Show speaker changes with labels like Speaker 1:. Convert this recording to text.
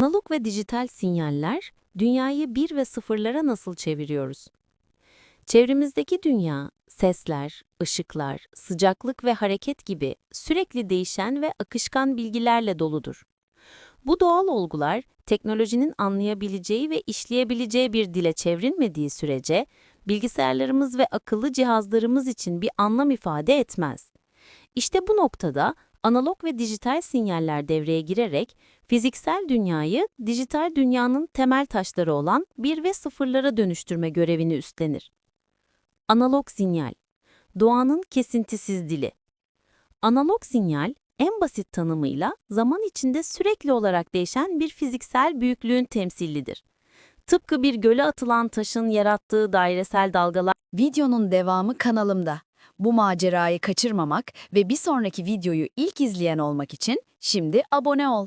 Speaker 1: Analog ve dijital sinyaller, dünyayı bir ve sıfırlara nasıl çeviriyoruz? Çevremizdeki dünya, sesler, ışıklar, sıcaklık ve hareket gibi sürekli değişen ve akışkan bilgilerle doludur. Bu doğal olgular, teknolojinin anlayabileceği ve işleyebileceği bir dile çevrilmediği sürece, bilgisayarlarımız ve akıllı cihazlarımız için bir anlam ifade etmez. İşte bu noktada analog ve dijital sinyaller devreye girerek fiziksel dünyayı dijital dünyanın temel taşları olan bir ve sıfırlara dönüştürme görevini üstlenir. Analog sinyal, doğanın kesintisiz dili. Analog sinyal, en basit tanımıyla zaman içinde sürekli olarak değişen bir fiziksel büyüklüğün temsillidir. Tıpkı bir göle atılan taşın yarattığı dairesel dalgalar
Speaker 2: Videonun devamı kanalımda. Bu macerayı kaçırmamak ve bir sonraki videoyu ilk izleyen olmak için şimdi abone ol.